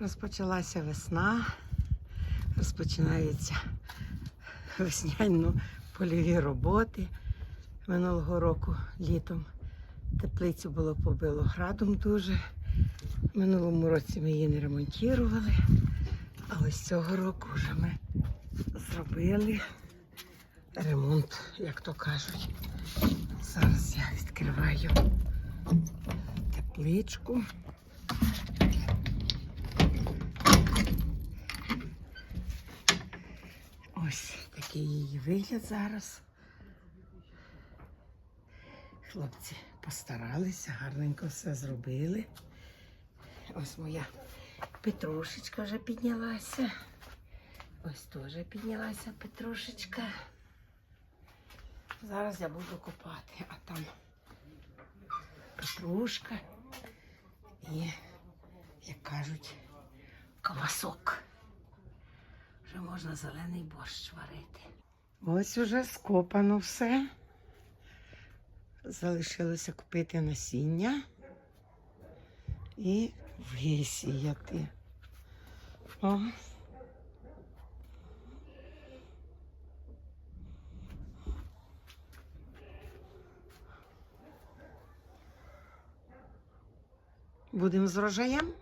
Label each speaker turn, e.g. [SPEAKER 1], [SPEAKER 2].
[SPEAKER 1] Розпочалася весна, розпочинаються весняно-польові роботи. Минулого року літом теплицю було побило градом дуже. Минулому році ми її не ремонтували, а ось цього року вже ми зробили ремонт, як то кажуть. Зараз я відкриваю тепличку. Ось такий її вигляд зараз. Хлопці постаралися, гарненько все зробили. Ось моя петрушечка вже піднялася. Ось теж піднялася петрушечка. Зараз я буду копати, а там петрушка і, як кажуть, квасок. Вже можна зелений борщ варити. Ось уже скопано все. Залишилося купити насіння і висіяти. О. Будемо з врожаєм?